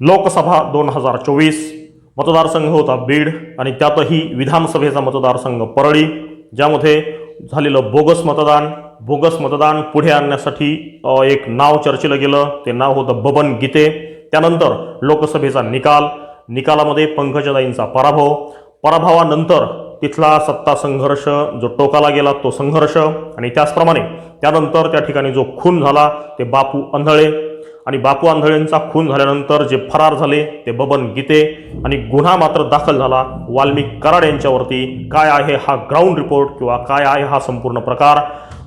लोकसभा दोन हजार चोवीस मतदारसंघ होता बीड आणि त्यातही विधानसभेचा मतदारसंघ परळी ज्यामध्ये झालेलं बोगस मतदान बोगस मतदान पुढे आणण्यासाठी एक नाव चर्चेला गेलं. ते नाव होतं बबन गीते. त्यानंतर लोकसभेचा निकाल निकालामध्ये पंकजाताईंचा पराभव. पराभवानंतर तिथला सत्ता संघर्ष जो टोकाला गेला तो संघर्ष. आणि त्याचप्रमाणे त्यानंतर त्या ठिकाणी जो खून झाला ते बापू आंधळे आणि बापू आंधळेंचा खून झाल्यानंतर जे फरार झाले ते बबन गीते आणि गुन्हा मात्र दाखल झाला. वाल्मिक कराड यांच्यावरती काय आहे हा ग्राउंड रिपोर्ट किंवा काय आहे हा संपूर्ण प्रकार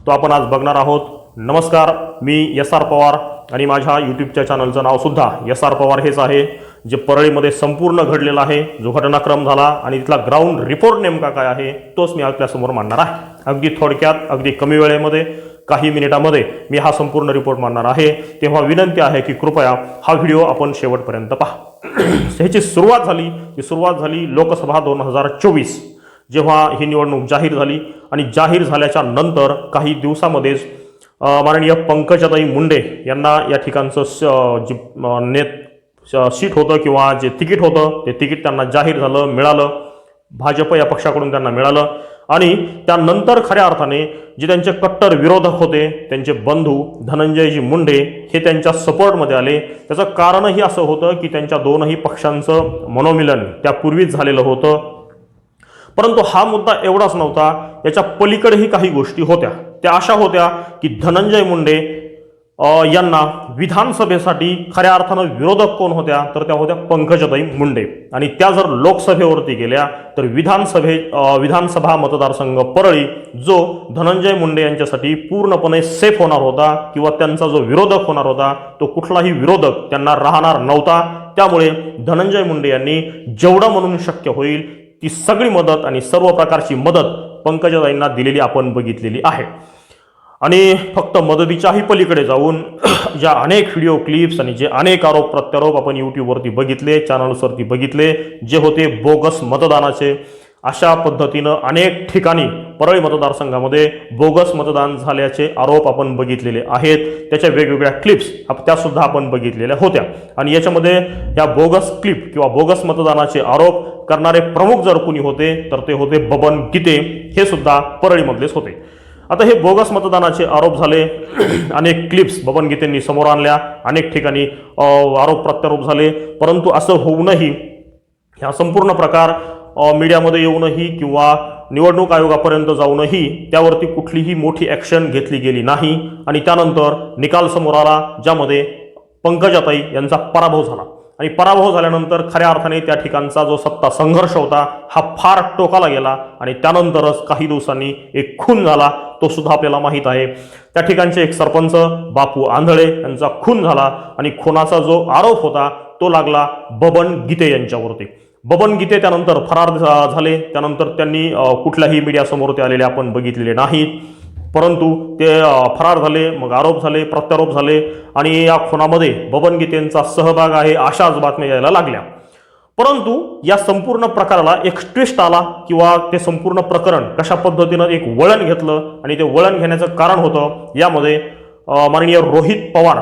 तो आपण आज बघणार आहोत. नमस्कार मी एस आर पवार आणि माझ्या यूट्यूबच्या चॅनलचं नावसुद्धा एस आर पवार हेच आहे जे परळीमध्ये संपूर्ण घडलेलं आहे जो घटनाक्रम झाला आणि तिथला ग्राउंड रिपोर्ट नेमका काय आहे तोच मी आपल्यासमोर मांडणार आहे. अगदी थोडक्यात अगदी कमी वेळेमध्ये काही मिनिटामध्ये मी हा संपूर्ण रिपोर्ट मांडणार आहे. तेव्हा विनंती आहे की कृपया हा व्हिडिओ आपण शेवटपर्यंत पहा. ह्याची सुरुवात झाली. ती सुरुवात झाली लोकसभा दोन हजार चोवीस. जेव्हा ही निवडणूक जाहीर झाली आणि जाहीर झाल्याच्यानंतर काही दिवसामध्येच माननीय पंकजाताई मुंडे यांना या ठिकाणचं स- जे नेत सीट होतं किंवा जे तिकीट होतं ते तिकीट त्यांना जाहीर झालं मिळालं. भाजप या पक्षाकडून त्यांना मिळालं. आणि त्यानंतर खऱ्या अर्थाने जे त्यांचे कट्टर विरोधक होते त्यांचे बंधू धनंजयजी मुंडे हे त्यांच्या सपोर्टमध्ये आले. त्याचं कारणही असं होतं की त्यांच्या दोनही पक्षांचं मनोमिलन त्यापूर्वीच झालेलं होतं. परंतु हा मुद्दा एवढाच नव्हता याच्या पलीकडेही काही गोष्टी होत्या. त्या अशा होत्या की धनंजय मुंडे यांना विधानसभेसाठी खऱ्या अर्थानं विरोधक कोण होत्या? तर त्या होत्या पंकजाताई मुंडे. आणि त्या जर लोकसभेवरती गेल्या तर विधानसभे विधानसभा मतदारसंघ परळी जो धनंजय मुंडे यांच्यासाठी पूर्णपणे सेफ होणार होता किंवा त्यांचा जो विरोधक होणार होता तो कुठलाही विरोधक त्यांना राहणार नव्हता. त्यामुळे धनंजय मुंडे यांनी जेवढं म्हणून शक्य होईल ती सगळी मदत आणि सर्व प्रकारची मदत पंकजाताईंना दिलेली आपण बघितलेली आहे. आणि फक्त मदतीच्याही पलीकडे जाऊन ज्या अनेक व्हिडिओ क्लिप्स आणि जे अनेक आरोप प्रत्यारोप आपण यूट्यूबवरती बघितले चॅनल्सवरती बघितले जे होते बोगस मतदानाचे अशा पद्धतीनं अनेक ठिकाणी परळी मतदारसंघामध्ये बोगस मतदान झाल्याचे आरोप आपण बघितलेले आहेत. त्याच्या वेगवेगळ्या क्लिप्स त्यासुद्धा आपण बघितलेल्या होत्या. आणि याच्यामध्ये या बोगस क्लिप किंवा बोगस मतदानाचे आरोप करणारे प्रमुख जर कुणी होते तर ते होते बबन गीते. हे सुद्धा परळीमधलेच होते. आता हे बोगस मतदानाचे आरोप झाले. अनेक क्लिप्स बबन गीतेंनी समोर आणल्या. अनेक ठिकाणी आरोप प्रत्यारोप झाले. परंतु असं होऊनही ह्या संपूर्ण प्रकार मीडियामध्ये येऊनही किंवा निवडणूक आयोगापर्यंत जाऊनही त्यावरती कुठलीही मोठी ॲक्शन घेतली गेली नाही. आणि त्यानंतर निकाल समोर आला ज्यामध्ये पंकजाताई यांचा पराभव झाला. आणि पराभव झाल्यानंतर खऱ्या अर्थाने त्या ठिकाणचा जो सत्ता संघर्ष होता हा फार टोकाला गेला आणि त्यानंतरच काही दिवसांनी एक खून झाला तो सुद्धा आपल्याला माहीत आहे. त्या ठिकाणचे एक सरपंच बापू आंधळे यांचा खून झाला आणि खुनाचा जो आरोप होता तो लागला बबन गीते यांच्यावरती. बबन गीते त्यानंतर फरार झाले. त्यानंतर त्यांनी कुठल्याही मीडियासमोर ते आलेले आपण बघितलेले नाहीत. परंतु ते फरार झाले मग आरोप झाले प्रत्यारोप झाले आणि या खुनामध्ये बबन गीतेंचा सहभाग आहे अशाच बातम्या यायला लागल्या. परंतु या संपूर्ण प्रकाराला एक ट्विस्ट आला किंवा ते संपूर्ण प्रकरण कशा पद्धतीनं एक वळण घेतलं आणि ते वळण घेण्याचं कारण होतं यामध्ये माननीय रोहित पवार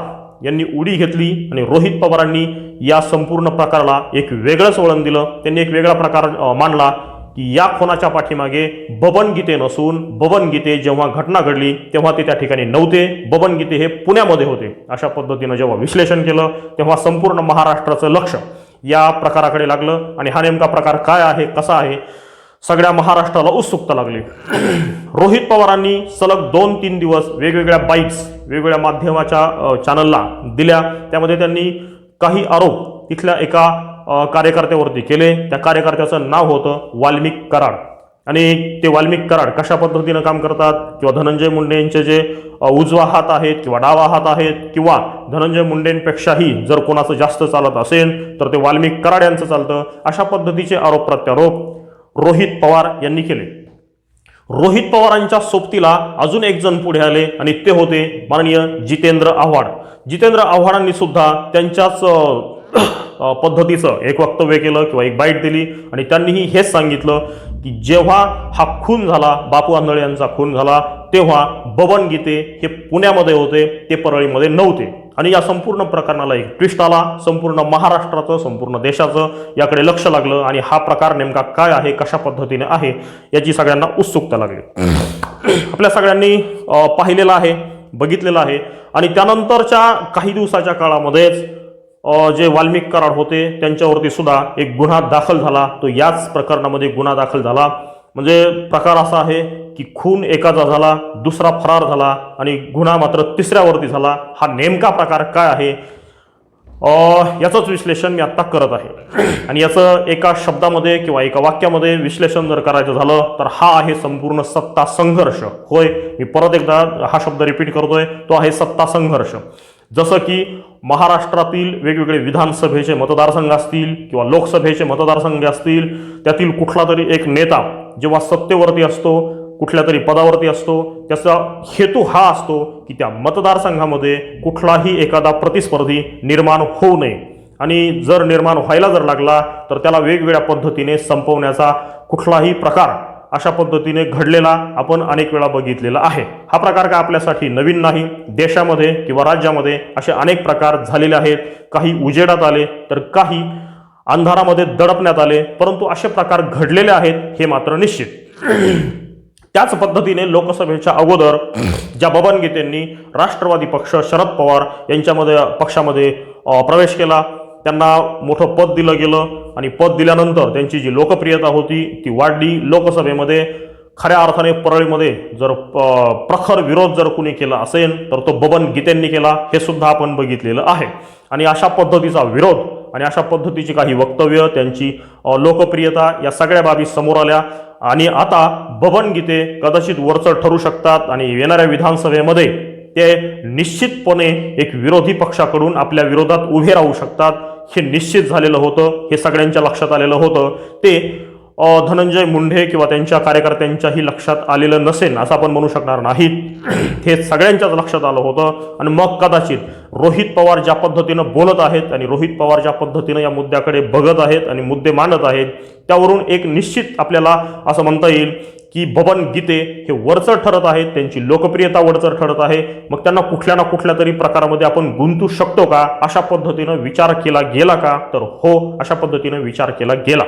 यांनी उडी घेतली आणि रोहित पवारांनी या संपूर्ण प्रकाराला एक वेगळंच वळण दिलं. त्यांनी एक वेगळा प्रकार मांडला. या खुनाच्या पाठीमागे बबन गीते नसून बबन गीते जेव्हा घटना घडली तेव्हा ते त्या ठिकाणी नव्हते. बबन गीते हे पुण्यामध्ये होते. अशा पद्धतीनं जेव्हा विश्लेषण केलं तेव्हा संपूर्ण महाराष्ट्राचं लक्ष या प्रकाराकडे लागलं. आणि हा नेमका प्रकार काय आहे कसा आहे सगळ्या महाराष्ट्राला उत्सुकता लागली. रोहित पवारांनी सलग दोन तीन दिवस वेगवेगळ्या बाईट्स वेगवेगळ्या माध्यमाच्या चॅनलला दिल्या. त्यामध्ये त्यांनी काही आरोप इथल्या एका कार्यकर्त्यावरती केले. त्या कार्यकर्त्याचं नाव होतं वाल्मिक कराड. आणि ते वाल्मिक कराड कशा पद्धतीनं काम करतात? किंवा धनंजय मुंडे यांचे जे उजवा हात आहेत किंवा डावा हात आहेत किंवा धनंजय मुंडेंपेक्षाही जर कोणाचं जास्त चालत असेल तर ते वाल्मिक कराड यांचं चालतं. अशा पद्धतीचे आरोप प्रत्यारोप रोहित पवार यांनी केले. रोहित पवारांच्या सोबतीला अजून एक जण पुढे आले आणि ते होते माननीय जितेंद्र आव्हाड. जितेंद्र आव्हाडांनी सुद्धा त्यांच्याच पद्धतीचं एक वक्तव्य केलं किंवा एक बाईट दिली आणि त्यांनीही हेच सांगितलं की जेव्हा हा खून झाला बापू आंधळे यांचा खून झाला तेव्हा बबन गीते हे पुण्यामध्ये होते ते परळीमध्ये नव्हते. आणि या संपूर्ण प्रकरणाला एक ट्विस्ट आला संपूर्ण महाराष्ट्राचं संपूर्ण देशाचं याकडे लक्ष लागलं आणि हा प्रकार नेमका काय आहे कशा पद्धतीने आहे याची सगळ्यांना उत्सुकता लागली. आपल्या सगळ्यांनी पाहिलेलं आहे बघितलेलं आहे. आणि त्यानंतरच्या काही दिवसाच्या काळामध्येच जे वाल्मिक कराड होते त्यांच्यावरती सुद्धा एक गुन्हा दाखल झाला. तो याच प्रकरणामध्ये गुन्हा दाखल झाला. म्हणजे प्रकार असा आहे की खून एकाचा झाला दुसरा फरार झाला आणि गुन्हा मात्र तिसऱ्यावरती झाला. हा नेमका प्रकार काय आहे? याचंच विश्लेषण मी आत्ता करत आहे. आणि याचं एका शब्दामध्ये किंवा एका वाक्यामध्ये विश्लेषण जर करायचं झालं तर हा आहे संपूर्ण सत्ता संघर्ष. होय मी परत एकदा हा शब्द रिपीट करतोय. तो आहे सत्ता संघर्ष. जसं की महाराष्ट्रातील वेगवेगळे विधानसभेचे मतदारसंघ असतील किंवा लोकसभेचे मतदारसंघ असतील त्यातील कुठला तरी एक नेता जेव्हा सत्तेवरती असतो कुठल्या तरी पदावरती असतो त्याचा हेतू हा असतो की त्या मतदारसंघामध्ये कुठलाही एखादा प्रतिस्पर्धी निर्माण होऊ नये. आणि जर निर्माण व्हायला जर लागला तर त्याला वेगवेगळ्या पद्धतीने संपवण्याचा कुठलाही प्रकार अशा पद्धतीने घडलेला आपण अनेक वेळा बघितलेला आहे. हा प्रकार काय आपल्यासाठी नवीन नाही? देशामध्ये किंवा राज्यामध्ये असे अनेक प्रकार झालेले आहेत. काही उजेडात आले तर काही अंधारामध्ये दडपण्यात आले परंतु असे प्रकार घडलेले आहेत हे मात्र निश्चित. त्याच पद्धतीने लोकसभेच्या अगोदर ज्या बबन गीतेंनी राष्ट्रवादी पक्ष शरद पवार यांच्यामध्ये पक्षामध्ये प्रवेश केला त्यांना मोठं पद दिलं गेलं. आणि पद दिल्यानंतर त्यांची जी लोकप्रियता होती ती वाढली. लोकसभेमध्ये खऱ्या अर्थाने परळीमध्ये जर प्रखर विरोध जर कुणी केला असेल तर तो बबन गीतेंनी केला. हे सुद्धा आपण बघितलेलं आहे. आणि अशा पद्धतीचा विरोध आणि अशा पद्धतीची काही वक्तव्य त्यांची लोकप्रियता या सगळ्या बाबी समोर आल्या. आणि आता बबन गीते कदाचित वरचढ ठरू शकतात आणि येणाऱ्या विधानसभेमध्ये ते निश्चितपणे एक विरोधी पक्षाकडून आपल्या विरोधात उभे राहू शकतात. हे निश्चित झालेलं होतं हे सगळ्यांच्या लक्षात आलेलं होतं. ते धनंजय मुंडे किंवा त्यांच्या कार्यकर्त्यांच्याही लक्षात आलेलं नसेल असं आपण म्हणू शकणार नाहीत हे सगळ्यांच्याच लक्षात आलं होतं आणि मग कदाचित रोहित पवार ज्या पद्धतीनं बोलत आहेत आणि रोहित पवार ज्या पद्धतीनं या मुद्द्याकडे बघत आहेत आणि मुद्दे मांडत आहेत त्यावरून एक निश्चित आपल्याला असं म्हणता येईल की बबन गीते हे वरचढ ठरत आहेत त्यांची लोकप्रियता वरचढ ठरत आहे. मग त्यांना कुठल्या ना कुठल्या तरी प्रकारामध्ये आपण गुंतू शकतो का? अशा पद्धतीनं विचार केला गेला का? तर हो अशा पद्धतीनं विचार केला गेला.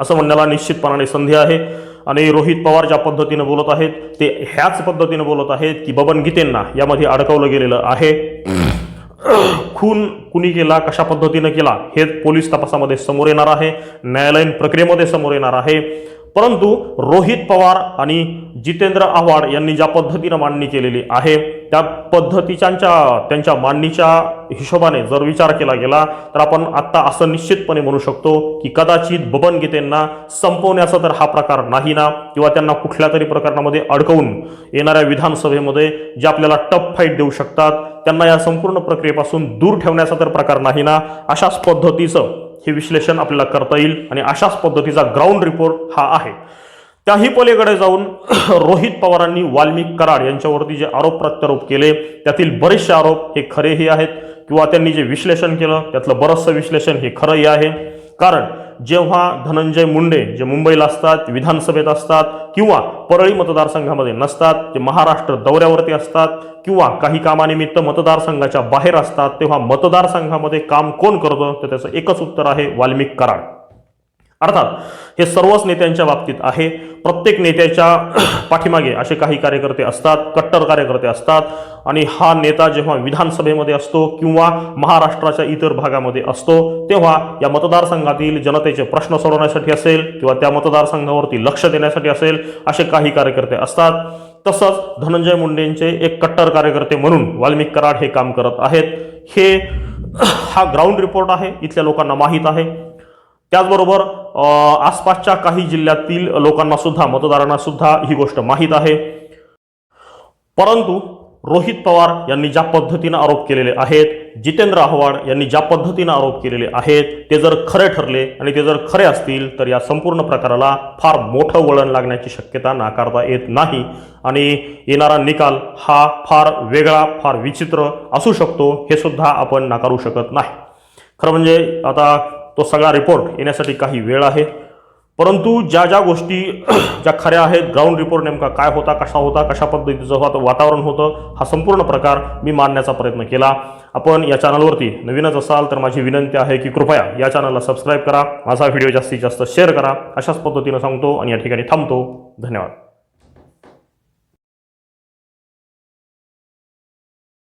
असं म्हणण्याला निश्चितपणाने संधी आहे. आणि रोहित पवार ज्या पद्धतीनं बोलत आहेत ते ह्याच पद्धतीनं बोलत आहेत की बबन गीतेंना यामध्ये अडकवलं गेलेलं आहे. खून कुणी केला कशा पद्धतीनं केला हे पोलीस तपासामध्ये समोर येणार आहे. न्यायालयीन प्रक्रियेमध्ये समोर येणार आहे. परंतु रोहित पवार आणि जितेंद्र आव्हाड यांनी ज्या पद्धतीनं मांडणी केलेली आहे त्या पद्धतीच्या त्यांच्या मांडणीच्या हिशोबाने जर विचार केला गेला तर आपण आत्ता असं निश्चितपणे म्हणू शकतो की कदाचित बबन गीतेंना संपवण्याचा तर हा प्रकार नाही ना किंवा त्यांना कुठल्या तरी प्रकरणामध्ये अडकवून येणाऱ्या विधानसभेमध्ये जे आपल्याला टफ फाईट देऊ शकतात त्यांना या संपूर्ण प्रक्रियेपासून दूर ठेवण्याचा तर प्रकार नाही ना अशाच पद्धतीचं हे विश्लेषण आपल्याला करता येईल आणि अशाच पद्धतीचा ग्राउंड रिपोर्ट हा आहे. त्याही पलीकडे जाऊन रोहित पवारांनी वाल्मिक कराड यांच्यावरती जे आरोप प्रत्यारोप केले त्यातील बरेचसे आरोप हे खरेही आहेत किंवा त्यांनी जे विश्लेषण केलं त्यातलं बरंचसं विश्लेषण हे खरंही आहे. कारण जेव्हा धनंजय मुंडे जे मुंबईला असतात विधानसभेत असतात किंवा परळी मतदारसंघामध्ये नसतात ते महाराष्ट्र दौऱ्यावरती असतात किंवा काही कामानिमित्त मतदारसंघाच्या बाहेर असतात तेव्हा मतदारसंघामध्ये काम कोण करतं? तर त्याचं एकच उत्तर आहे वाल्मिक कराड. अर्थात हे सर्वच नेत्यांच्या बाबतीत आहे. प्रत्येक नेत्याच्या पाठीमागे असे काही कार्यकर्ते असतात कट्टर कार्यकर्ते असतात आणि हा नेता जेव्हा विधानसभेमध्ये असतो किंवा महाराष्ट्राच्या इतर भागामध्ये असतो तेव्हा या मतदारसंघातील जनतेचे प्रश्न सोडवण्यासाठी असेल किंवा त्या मतदारसंघावरती लक्ष देण्यासाठी असेल असे काही कार्यकर्ते असतात. तसंच धनंजय मुंडेंचे एक कट्टर कार्यकर्ते म्हणून वाल्मिक कराड हे काम करत आहेत. हे हा ग्राउंड रिपोर्ट आहे इथल्या लोकांना माहीत आहे. त्याचबरोबर आसपासच्या काही जिल्ह्यातील लोकांना सुद्धा मतदारांना सुद्धा ही गोष्ट माहीत आहे. परंतु रोहित पवार यांनी ज्या पद्धतीनं आरोप केलेले आहेत जितेंद्र आव्हाड यांनी ज्या पद्धतीनं आरोप केलेले आहेत ते जर खरे ठरले आणि ते जर खरे असतील तर या संपूर्ण प्रकाराला फार मोठं वळण लागण्याची शक्यता नाकारता येत नाही. आणि येणारा निकाल हा फार वेगळा फार विचित्र असू शकतो हे सुद्धा आपण नाकारू शकत नाही. खरं म्हणजे आता तो सगळा रिपोर्ट येण्यासाठी काही वेळ आहे. परंतु ज्या ज्या गोष्टी ज्या खऱ्या आहेत ग्राउंड रिपोर्ट नेमका काय होता कसा होता कशा पद्धतीचं होतं वातावरण होतं हा संपूर्ण प्रकार मी मांडण्याचा प्रयत्न केला. आपण या चॅनलवरती नवीनच असाल तर माझी विनंती आहे की कृपया या चॅनलला सबस्क्राईब करा. माझा व्हिडिओ जास्तीत जास्त शेअर करा. अशाच पद्धतीनं सांगतो आणि या ठिकाणी थांबतो. धन्यवाद.